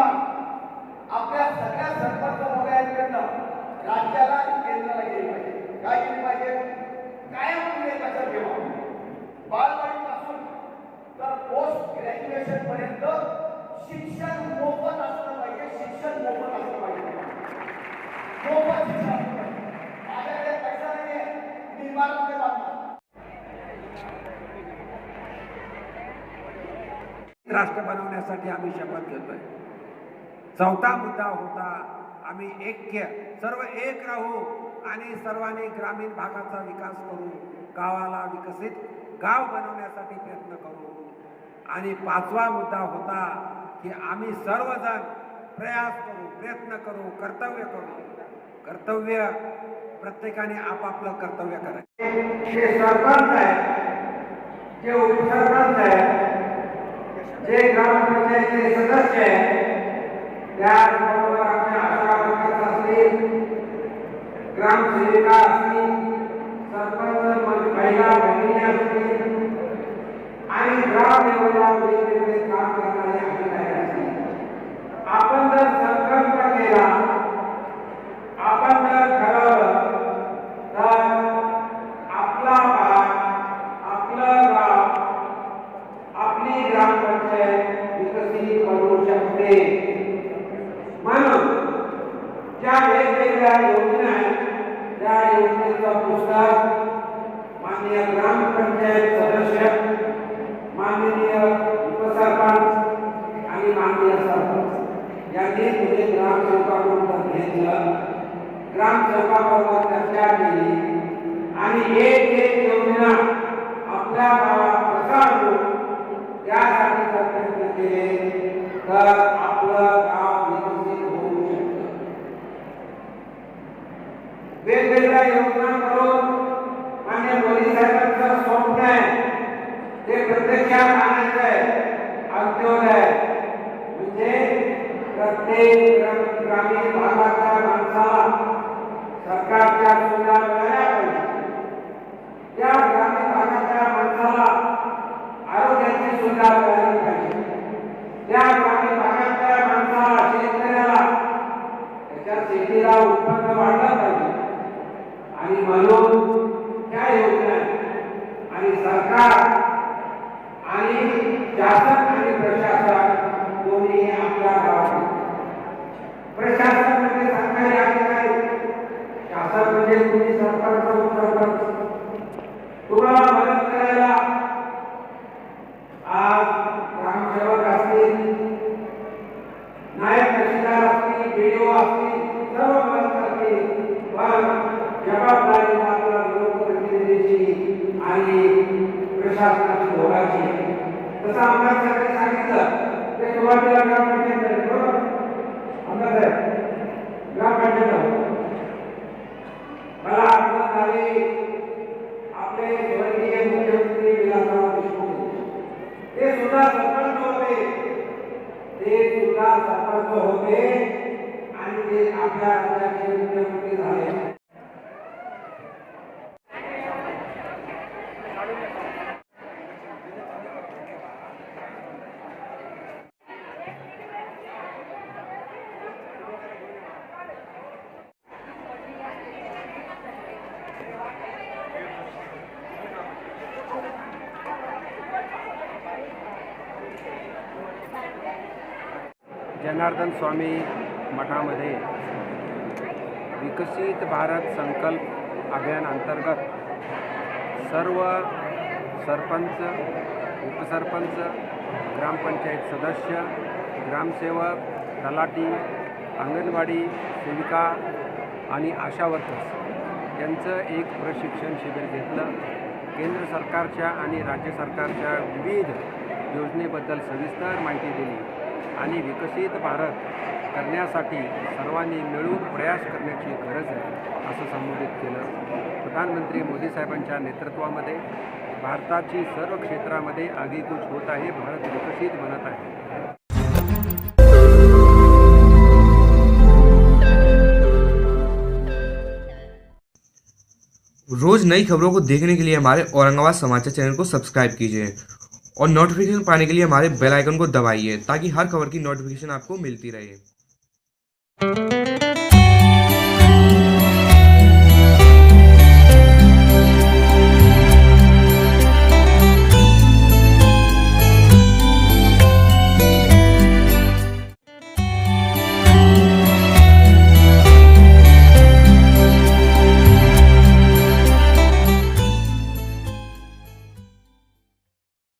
निर्माण आपल्या सगळ्या सरपंच महोदयांकडनं राज्याला केंद्राला गेली पाहिजे. काय केली पाहिजे? कायम तुम्ही लक्षात ठेवा. बालवाडीपासून तर पोस्ट ग्रॅज्युएशन पर्यंत शिक्षण मोफत असलं पाहिजे शिक्षण मोफत असलं पाहिजे. मोफत शिक्षण. माझ्याकडे पैसा नाही मी इमारत बांधणार राष्ट्र बनवण्यासाठी आम्ही शपथ घेतोय. चौथा मुद्दा होता आम्ही ऐक्य सर्व एक राहू आणि सर्वांनी ग्रामीण भागाचा विकास करू गावाला विकसित गाव बनवण्यासाठी प्रयत्न करू. आणि पाचवा मुद्दा होता की आम्ही सर्वजण प्रयास करू प्रयत्न करू कर्तव्य करू. कर्तव्य प्रत्येकाने आपापलं कर्तव्य करायचं. जे सरपंच आहे जे उपसरपंच आहे जे ग्रामपंचायतीचे सदस्य आहेत त्याचबरोबर आमच्या आशा वर्कर्स असतील ग्रामसेविका असतील सरपंच म- महिला भगिनी असतील आणि ग्राम लेवलला वेगवेगळे काम करणारे अधिकारी असतील आपण जर संकल्प केला आपण जर ठरवलं तर आपला भाग आपलं गाव आपली ग्रामपंचायत विकसित बनवू शकते म्हणून ज्या वेगवेगळ्या योजना आहेत त्या योजनेचं पुस्तक माननीय ग्रामपंचायत सदस्य माननीय उपसरपंच आणि माननीय सरपंच. यांनी पुढे ग्रामसेवकाकडून घेतलं. ग्रामसेवकाबरोबर चर्चा केली. आणि एक एक योजना आपल्या गावात प्रसारू त्यासाठी जर प्रयत्न केले तर आपलं गाव विकसित होऊ शकतं. वेगवेगळ्या योजना शासन आणि प्रशासन दोन्ही आपल्या गावात आहेत. प्रशासन म्हणजे सरकारी अधिकारी शासन म्हणजे तुम्ही सरकारचा उत्तर तुम्हाला मदत करायला आज ग्रामसेवक असतील नायक तहसीलदार असतील बीडीओ असतील सर्व मदत करतील पण जबाबदारी मात्र लोकप्रतिनिधीची आणि प्रशासनाची धोराची आहे. जसं आमदार साहेबांनी सांगितलं. ते सुरुवातीला ग्रामपंचायत बरोबर? आमदार साहेब ग्रामपंचायत मला आठवण आपले स्वर्गीय मुख्यमंत्री विलासराव देशमुख. ते सुद्धा सरपंच होते. ते सुद्धा सरपंच होते आणि ते आपल्या जनार्दन स्वामी मठामध्ये विकसित भारत संकल्प अभियान अंतर्गत सर्व सरपंच उपसरपंच ग्रामपंचायत सदस्य ग्रामसेवक तलाटी अंगणवाडी सेविका आणि आशा वर्कर्स यांचं एक प्रशिक्षण शिबिर घेतलं. केंद्र सरकारच्या आणि राज्य सरकारच्या विविध योजनेबद्दल सविस्तर माहिती दिली. आणि विकसित भारत करण्यासाठी सर्वांनी मिळून प्रयास करण्याची गरज आहे असं संबोधित केलं. प्रधानमंत्री मोदी साहेबांच्या नेतृत्वामध्ये भारताची सर्व क्षेत्रामध्ये आगीकूच होत आहे भारत विकसित बनत आहे. रोज़ नई खबरों को देखने के लिए हमारे औरंगाबाद समाचार चैनल को सब्सक्राइब कीजिए। और नोटिफिकेशन पाने के लिए हमारे बेल आइकन को दबाइए ताकि हर खबर की नोटिफिकेशन आपको मिलती रहे।